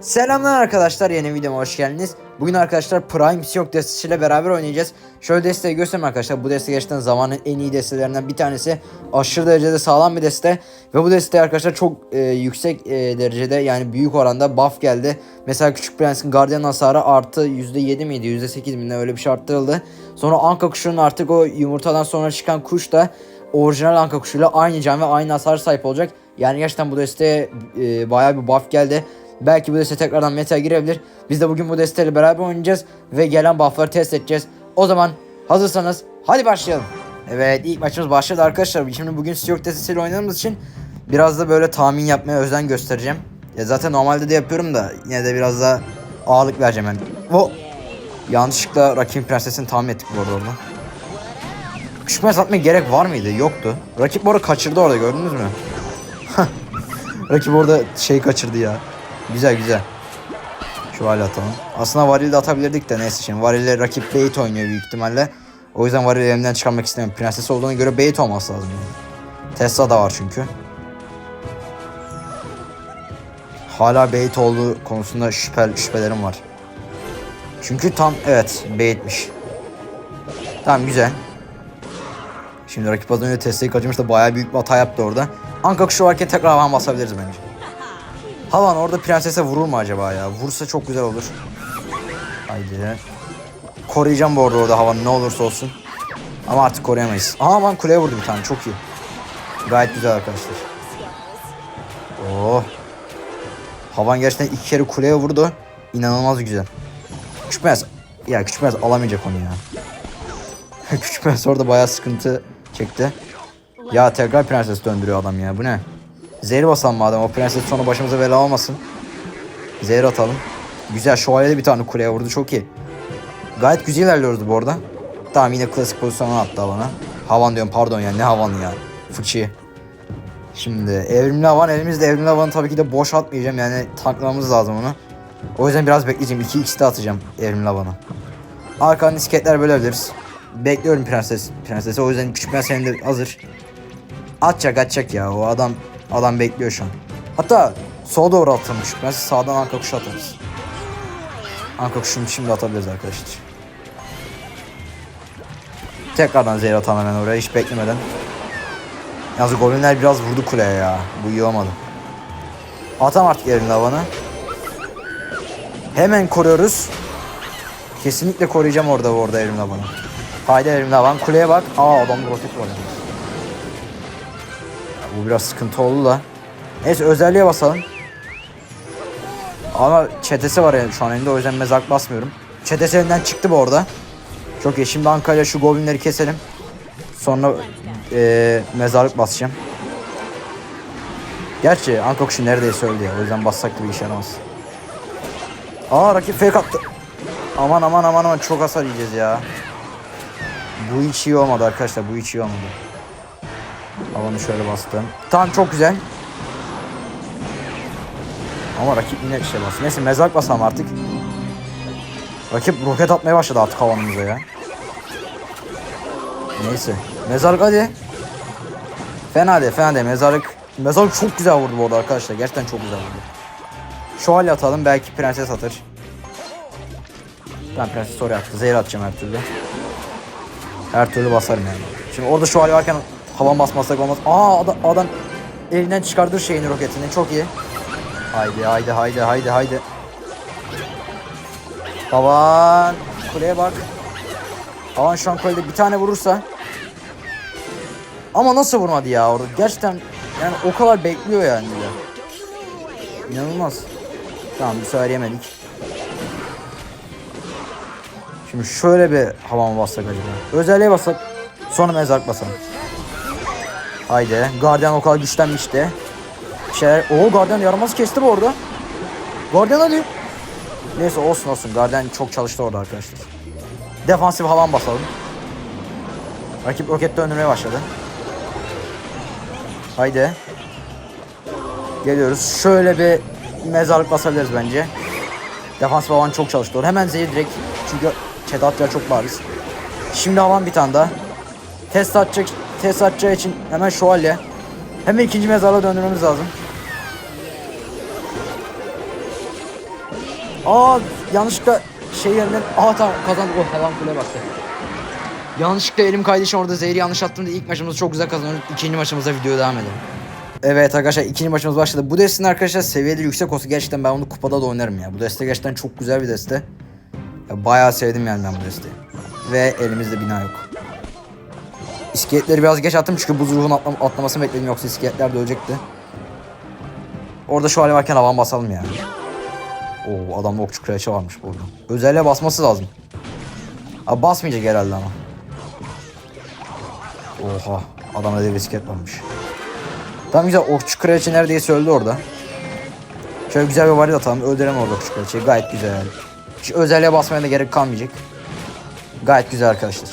Selamlar arkadaşlar yeni videoma hoş geldiniz. Bugün arkadaşlar Prime Yok destesiyle beraber oynayacağız. Şöyle desteği göstereyim arkadaşlar. Bu deste gerçekten zamanın en iyi destelerinden bir tanesi. Aşırı derecede sağlam bir deste. Ve bu deste arkadaşlar çok e, yüksek e, derecede yani büyük oranda buff geldi. Mesela Küçük Prens'in Guardian hasarı artı %7 miydi %8 mi ne öyle bir şey arttırıldı. Sonra Anka kuşunun artık o yumurtadan sonra çıkan kuş da orijinal Anka kuşuyla aynı can ve aynı hasar sahip olacak. Yani gerçekten bu desteye e, bayağı bir buff geldi. Belki bu deste tekrardan meta girebilir. Biz de bugün bu desteyle beraber oynayacağız ve gelen buffları test edeceğiz. O zaman hazırsanız hadi başlayalım. Evet ilk maçımız başladı arkadaşlar. Şimdi bugün Stewart destesiyle oynadığımız için biraz da böyle tahmin yapmaya özen göstereceğim. Ya zaten normalde de yapıyorum da yine de biraz daha ağırlık vereceğim ben. O yanlışlıkla rakip prensesini tahmin ettik bu arada orada. Küçük atmaya gerek var mıydı? Yoktu. Rakip bu arada kaçırdı orada gördünüz mü? Rakip orada şey kaçırdı ya. Güzel güzel. Şu hale atalım. Aslında varil de atabilirdik de neyse şimdi. Varil'e rakip bait oynuyor büyük ihtimalle. O yüzden varil elimden çıkarmak istemiyorum. Prenses olduğuna göre bait olması lazım yani. Tesla da var çünkü. Hala bait olduğu konusunda şüphel, şüphelerim var. Çünkü tam evet baitmiş. Tamam güzel. Şimdi rakip az önce Tesla'yı kaçırmış da bayağı büyük bir hata yaptı orada. Anka kuşu varken tekrar havan basabiliriz bence. Havan orada prensese vurur mu acaba ya? Vursa çok güzel olur. Haydi. Koruyacağım bu arada orada havan ne olursa olsun. Ama artık koruyamayız. Aha havan kuleye vurdu bir tane çok iyi. Gayet güzel arkadaşlar. Oh. Havan gerçekten iki kere kuleye vurdu. İnanılmaz güzel. Prens. Ya prens alamayacak onu ya. prens orada bayağı sıkıntı çekti. Ya tekrar prenses döndürüyor adam ya bu ne? Zehir basalım madem o prenses sonra başımıza bela olmasın. Zehir atalım. Güzel şövalye bir tane kuleye vurdu çok iyi. Gayet güzel ilerliyoruz bu arada. Tamam yine klasik pozisyonu attı bana. Havan diyorum pardon ya ne havanı ya. Fıçı. Şimdi evrimli havan elimizde evrimli havanı tabii ki de boş atmayacağım yani taklamamız lazım onu. O yüzden biraz bekleyeceğim 2x de atacağım evrimli havanı. Arkadan disketler bölebiliriz. Bekliyorum prenses. Prensesi o yüzden küçük prensesim de hazır. Atacak atacak ya o adam adam bekliyor şu an. Hatta sola doğru atılmış. Ben sağdan arka kuşu atarız. Arka kuşunu şimdi atabiliriz arkadaşlar. Tekrardan zehir atalım hemen oraya hiç beklemeden. Yalnız golemler biraz vurdu kuleye ya. Bu iyi olmadı. Atam artık elinde havanı. Hemen koruyoruz. Kesinlikle koruyacağım orada orada elimde havanı. Haydi elimde havan. Kuleye bak. Aa adamda roket var. yalnız. Bu biraz sıkıntı oldu da. Neyse özelliğe basalım. Ama çetesi var yani şu an elinde o yüzden mezarlık basmıyorum. Çetesi elinden çıktı bu arada. Çok iyi. Şimdi Ankara'yla şu goblinleri keselim. Sonra eee mezarlık basacağım. Gerçi Anka kuşu neredeyse öldü ya. O yüzden bassak da bir işe yaramaz. Aa rakip fake attı. Aman aman aman aman çok hasar yiyeceğiz ya. Bu hiç iyi olmadı arkadaşlar. Bu hiç iyi olmadı. Havanı şöyle bastım. Tamam çok güzel. Ama rakip yine bir şey bastı. Neyse mezarlık basalım artık. Rakip roket atmaya başladı artık havanımıza ya. Neyse. Mezarlık hadi. Fena de fena de mezarlık. Mezarlık çok güzel vurdu bu arada arkadaşlar. Gerçekten çok güzel vurdu. Şu hali atalım. Belki prenses atır. Ben prenses oraya attı. Zehir atacağım her türlü. Her türlü basarım yani. Şimdi orada şu hali varken havan basmasak olmaz. Aa adam, adam elinden çıkardır şeyini roketini. Çok iyi. Haydi haydi haydi haydi haydi. Havan. Kuleye bak. Havan şu an kulede bir tane vurursa. Ama nasıl vurmadı ya orada? Gerçekten yani o kadar bekliyor yani. De. İnanılmaz. Tamam bu sefer yemedik. Şimdi şöyle bir hava mı bassak acaba? Özelliğe basak. Sonra mezarlık basalım. Haydi. Guardian o kadar güçlenmişti. Bir şeyler... Oo Guardian yaramaz kesti bu arada. Guardian hadi. Neyse olsun olsun. Guardian çok çalıştı orada arkadaşlar. Defansif havan basalım. Rakip roket döndürmeye başladı. Haydi. Geliyoruz. Şöyle bir mezarlık basabiliriz bence. Defansif havan çok çalıştı orada. Hemen zehir direkt. Çünkü atıyor çok bariz. Şimdi havan bir tane daha. Test atacak, test atacağı için hemen şövalye. Hemen ikinci mezarlığa döndürmemiz lazım. Aa yanlışlıkla şey yerinden aa tamam kazandık o hemen kule baktı. Yanlışlıkla elim kaydı için orada zehri yanlış attım da ilk maçımızı çok güzel kazanıyoruz. İkinci maçımıza video devam edelim. Evet arkadaşlar ikinci maçımız başladı. Bu destenin arkadaşlar seviyeleri yüksek olsa gerçekten ben bunu kupada da oynarım ya. Bu deste gerçekten çok güzel bir deste. Ya, bayağı sevdim yani ben bu desteği. Ve elimizde bina yok. İskeletleri biraz geç attım çünkü buz ruhun atlam atlamasını bekledim yoksa iskeletler de ölecekti. Orada şu hale varken havan basalım yani. Oo adamda okçu kraliçe varmış burada. Özelliğe basması lazım. Abi basmayacak herhalde ama. Oha adamda dev iskelet varmış. Tamam güzel okçu kraliçe neredeyse öldü orada. Şöyle güzel bir varit atalım öldürelim orada okçu kraliçeyi gayet güzel. Hiç özelliğe basmaya da gerek kalmayacak. Gayet güzel arkadaşlar.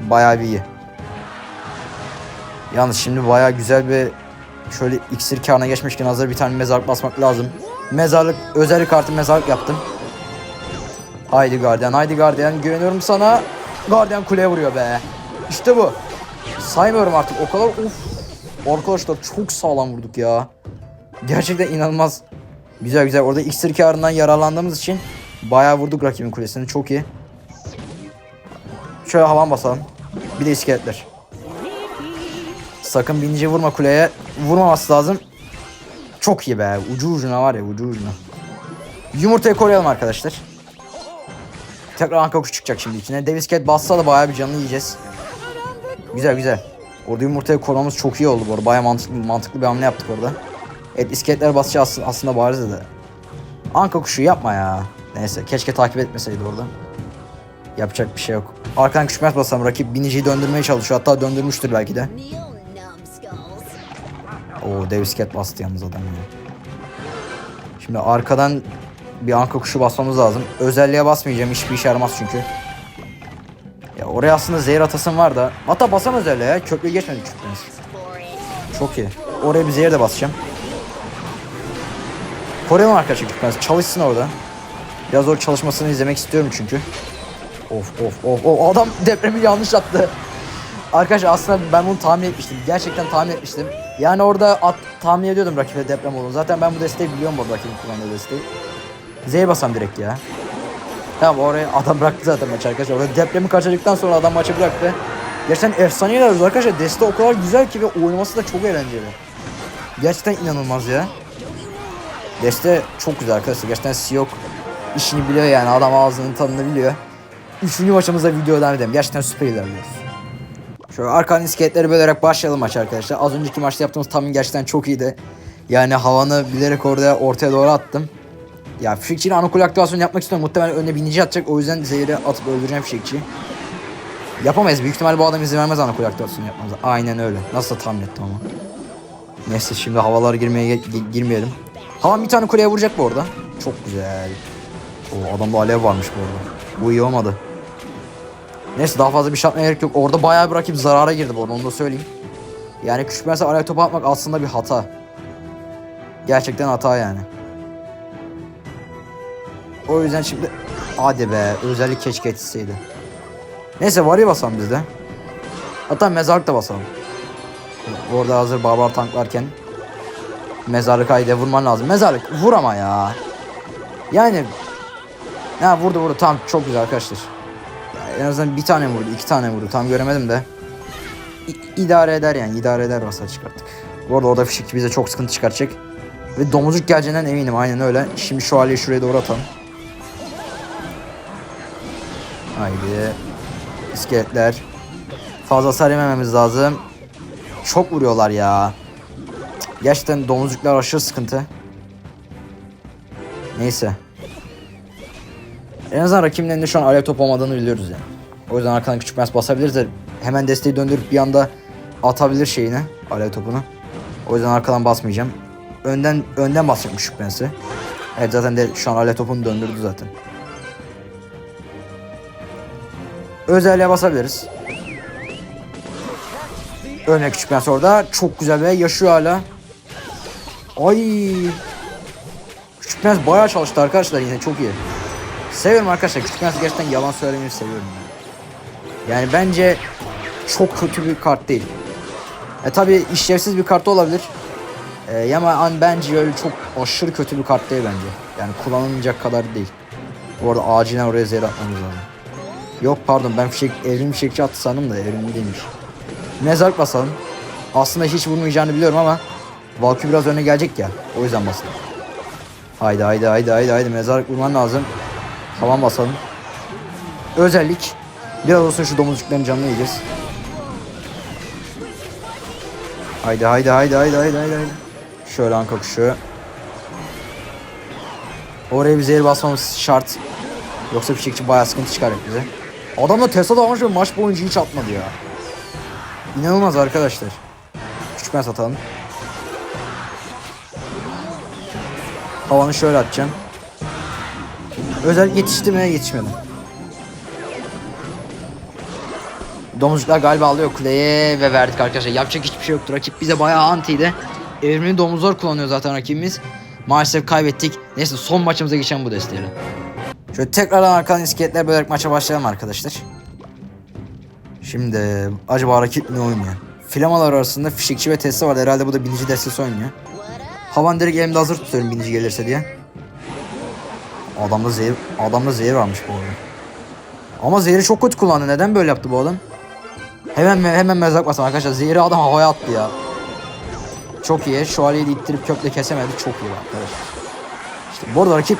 Bayağı bir iyi. Yalnız şimdi bayağı güzel bir şöyle iksir karına geçmişken hazır bir tane mezarlık basmak lazım. Mezarlık özellik kartı mezarlık yaptım. Haydi gardiyan haydi gardiyan güveniyorum sana. Gardiyan kuleye vuruyor be. İşte bu. Saymıyorum artık o kadar of. Arkadaşlar çok sağlam vurduk ya. Gerçekten inanılmaz. Güzel güzel orada iksir karından yararlandığımız için bayağı vurduk rakibin kulesini çok iyi. Şöyle havan basalım. Bir de iskeletler. Sakın binici vurma kuleye. Vurmaması lazım. Çok iyi be. Ucu ucuna var ya ucu ucuna. Yumurtayı koruyalım arkadaşlar. Tekrar anka kuş çıkacak şimdi içine. Dev iskelet bassa da bayağı bir canını yiyeceğiz. Güzel güzel. Orada yumurtayı korumamız çok iyi oldu bu arada. Bayağı mantıklı, mantıklı bir hamle yaptık orada. Evet iskeletler basıcı aslında, aslında bariz de. Anka kuşu yapma ya. Neyse keşke takip etmeseydi orada. Yapacak bir şey yok. Arkadan küçükmez basam rakip biniciyi döndürmeye çalışıyor. Hatta döndürmüştür belki de. Oo dev iskelet bastı yalnız adam ya. Şimdi arkadan bir anka kuşu basmamız lazım. Özelliğe basmayacağım. Hiçbir işe yaramaz çünkü. Ya oraya aslında zehir atasım var da. Hatta basam özelliğe ya. Köprüyü geçmedik it. Çok iyi. Oraya bir zehir de basacağım. Koruyalım arkadaşlar küçükmez. Çalışsın orada. Biraz o çalışmasını izlemek istiyorum çünkü. Of of of of adam depremi yanlış attı. Arkadaşlar aslında ben bunu tahmin etmiştim. Gerçekten tahmin etmiştim. Yani orada at, tahmin ediyordum rakibe deprem olduğunu. Zaten ben bu desteği biliyorum bu rakibin kullandığı desteği. Z'ye basam direkt ya. Tamam oraya adam bıraktı zaten maçı arkadaşlar. Orada depremi kaçırdıktan sonra adam maçı bıraktı. Gerçekten efsane ilerliyoruz arkadaşlar. Deste o kadar güzel ki ve oynaması da çok eğlenceli. Gerçekten inanılmaz ya. Deste çok güzel arkadaşlar. Gerçekten Siyok işini biliyor yani. Adam ağzının tadını biliyor. Üçüncü maçımızda video devam. Gerçekten süper ilerliyoruz. Şöyle arkadan iskeletleri bölerek başlayalım maç arkadaşlar. Az önceki maçta yaptığımız tahmin gerçekten çok iyiydi. Yani havanı bilerek orada ortaya doğru attım. Ya Frikçi'nin anokul aktivasyonu yapmak istiyorum. Muhtemelen önüne binici atacak. O yüzden zehri atıp öldüreceğim Frikçi'yi. Yapamayız. Büyük ihtimal bu adam izin vermez anokul aktivasyonu yapmamıza. Aynen öyle. Nasıl tahmin ettim ama. Neyse şimdi havalara girmeye girmeyelim. Havan bir tane kuleye vuracak bu arada. Çok güzel. O adamda alev varmış bu arada. Bu iyi olmadı. Neyse daha fazla bir şey yapmaya gerek yok. Orada bayağı bir rakip zarara girdi bu arada onu da söyleyeyim. Yani küçük mesela araya topu atmak aslında bir hata. Gerçekten hata yani. O yüzden şimdi hadi be özellik keşke etseydi. Neyse varı basalım biz de. Hatta mezarlık da basalım. Orada hazır barbar tank varken mezarlık haydi vurman lazım. Mezarlık vur ama ya. Yani ha vurdu vurdu tamam çok güzel arkadaşlar. En azından bir tane vurdu iki tane vurdu tam göremedim de. İ- idare eder yani idare eder basar çıkarttık. Bu arada orada fişik bize çok sıkıntı çıkartacak. Ve domuzcuk geleceğinden eminim aynen öyle. Şimdi şu haliyi şuraya doğru atalım. Haydi. İskeletler. Fazla hasar yemememiz lazım. Çok vuruyorlar ya. Gerçekten domuzcuklar aşırı sıkıntı. Neyse. En azından rakibin elinde şu an alev top olmadığını biliyoruz yani. O yüzden arkadan küçük mes basabiliriz de hemen desteği döndürüp bir anda atabilir şeyini, alev topunu. O yüzden arkadan basmayacağım. Önden önden basacağım küçük mensi. Evet zaten de şu an alev topunu döndürdü zaten. Özelliğe basabiliriz. Örnek küçük prens orada. Çok güzel ve yaşıyor hala. Ay. Küçük prens bayağı çalıştı arkadaşlar yine çok iyi. Seviyorum arkadaşlar. Küçük gerçekten yalan söylemeyi seviyorum. Yani. yani bence çok kötü bir kart değil. E tabi işlevsiz bir kart olabilir. Ee, ama bence öyle çok aşırı kötü bir kart değil bence. Yani kullanılmayacak kadar değil. Bu arada acilen oraya zehir atmamız lazım. Yok pardon ben fişek, evrim fişekçi attı sandım da evrimli değilmiş. Mezarlık basalım. Aslında hiç vurmayacağını biliyorum ama Valkyrie biraz öne gelecek ya. O yüzden basalım. Haydi haydi haydi haydi haydi mezarlık vurman lazım. Tamam basalım. Özellik. Biraz olsun şu domuzcukların canını yiyeceğiz. Haydi haydi haydi haydi haydi haydi. haydi. Şöyle anka kuşu. Oraya bir zehir basmamız şart. Yoksa fişekçi bayağı sıkıntı çıkaracak bize. Adam da Tesla almış ve maç boyunca hiç atmadı ya. İnanılmaz arkadaşlar. Küçük ben satalım. Havanı şöyle atacağım. Özel yetişti mi yetişmedi. Domuzcuklar galiba alıyor kuleye ve verdik arkadaşlar. Yapacak hiçbir şey yoktu. Rakip bize bayağı antiydi. Evrimli domuzlar kullanıyor zaten rakibimiz. Maalesef kaybettik. Neyse son maçımıza geçelim bu desteğiyle. Şöyle tekrardan arkadan iskeletler bölerek maça başlayalım arkadaşlar. Şimdi acaba rakip ne oynuyor? Flamalar arasında fişekçi ve Tesla var. Herhalde bu da binici destesi oynuyor. Havan direkt elimde hazır tutuyorum binici gelirse diye. Adamda zehir, adamda zehir varmış bu arada. Ama zehri çok kötü kullandı. Neden böyle yaptı bu adam? Hemen hemen mezak basam arkadaşlar. Zehri adam havaya attı ya. Çok iyi. Şövalyeyi de ittirip kökle kesemedi. Çok iyi arkadaşlar. İşte bu arada rakip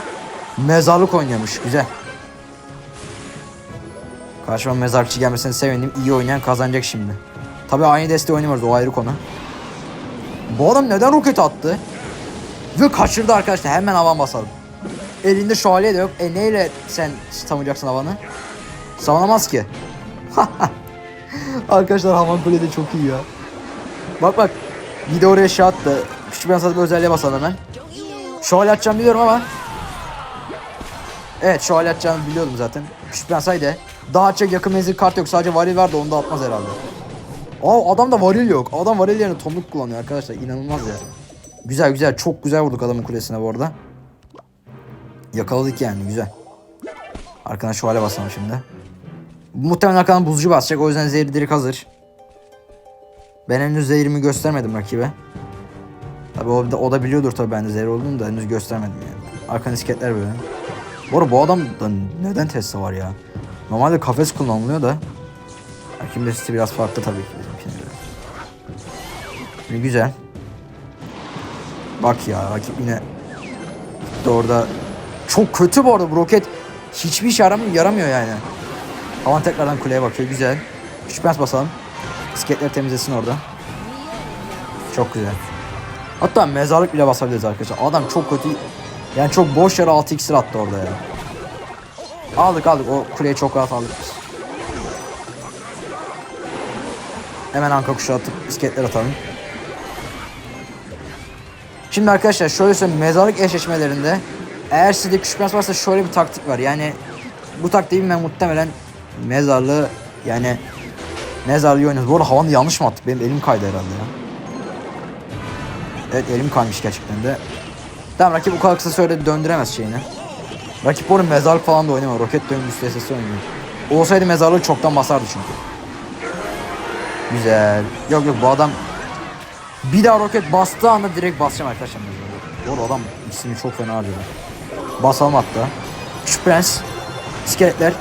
mezarlık oynuyormuş. Güzel. Karşıma mezarlıkçı gelmesine sevindim. İyi oynayan kazanacak şimdi. Tabi aynı desteği oynamıyoruz. O ayrı konu. Bu adam neden roket attı? Ve kaçırdı arkadaşlar. Hemen havan basalım. Elinde şövalye de yok. E neyle sen savanacaksın havanı? Savunamaz ki. arkadaşlar havan kule de çok iyi ya. Bak bak. Bir de oraya şey attı. Küçük ben satıp özelliğe basalım hemen. Şövalye atacağım biliyorum ama. Evet şövalye atacağımı biliyordum zaten. Küçük ben saydı. Daha atacak yakın menzil kart yok. Sadece varil var da onu da atmaz herhalde. Aa adamda varil yok. Adam varil yerine tomruk kullanıyor arkadaşlar. İnanılmaz ya. Güzel güzel. Çok güzel vurduk adamın kulesine bu arada. Yakaladık yani güzel. Arkana şu hale basalım şimdi. Muhtemelen arkadan buzcu basacak. O yüzden zehri direkt hazır. Ben henüz zehrimi göstermedim rakibe. Tabi o da, o da biliyordur tabi bende zehir olduğunu da henüz göstermedim yani. Arkan isketler böyle. Bu arada bu adam da neden Tesla var ya? Normalde kafes kullanılıyor da. Hakim destesi biraz farklı tabii ki bizimkine güzel. Bak ya rakip yine de orada çok kötü bu arada bu roket hiçbir işe yaramıyor, yaramıyor yani. Havan tekrardan kuleye bakıyor güzel. Küçük pens basalım. İskeletleri temizlesin orada. Çok güzel. Hatta mezarlık bile basabiliriz arkadaşlar. Adam çok kötü yani çok boş yere 6 iksir attı orada ya. Aldık aldık o kuleyi çok rahat aldık biz. Hemen anka kuşu atıp iskeletler atalım. Şimdi arkadaşlar şöyle söyleyeyim mezarlık eşleşmelerinde eğer sizde küçük prens varsa şöyle bir taktik var. Yani bu taktiği ben muhtemelen mezarlığı yani mezarlığı oynuyoruz. Bu arada havanı yanlış mı attık? Benim elim kaydı herhalde ya. Evet elim kaymış gerçekten de. Tamam rakip bu kadar kısa sürede döndüremez şeyini. Rakip orada mezarlık falan da oynamıyor. Roket döngüsü sesi oynuyor. Olsaydı mezarlığı çoktan basardı çünkü. Güzel. Yok yok bu adam bir daha roket bastığı anda direkt basacağım arkadaşlar arada adam ikisini çok fena harcadı. Basalım hatta. Küçük prens. İskeletler.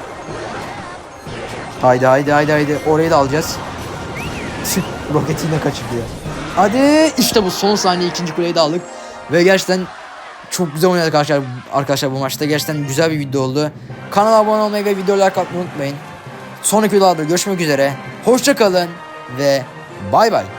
Haydi haydi haydi haydi. Orayı da alacağız. Tüh, Roketi yine kaçırdı ya. Hadi işte bu son saniye ikinci kuleyi de aldık. Ve gerçekten çok güzel oynadık arkadaşlar, arkadaşlar bu maçta. Gerçekten güzel bir video oldu. Kanala abone olmayı ve videoları like atmayı unutmayın. Sonraki videolarda görüşmek üzere. Hoşça kalın ve bay bay.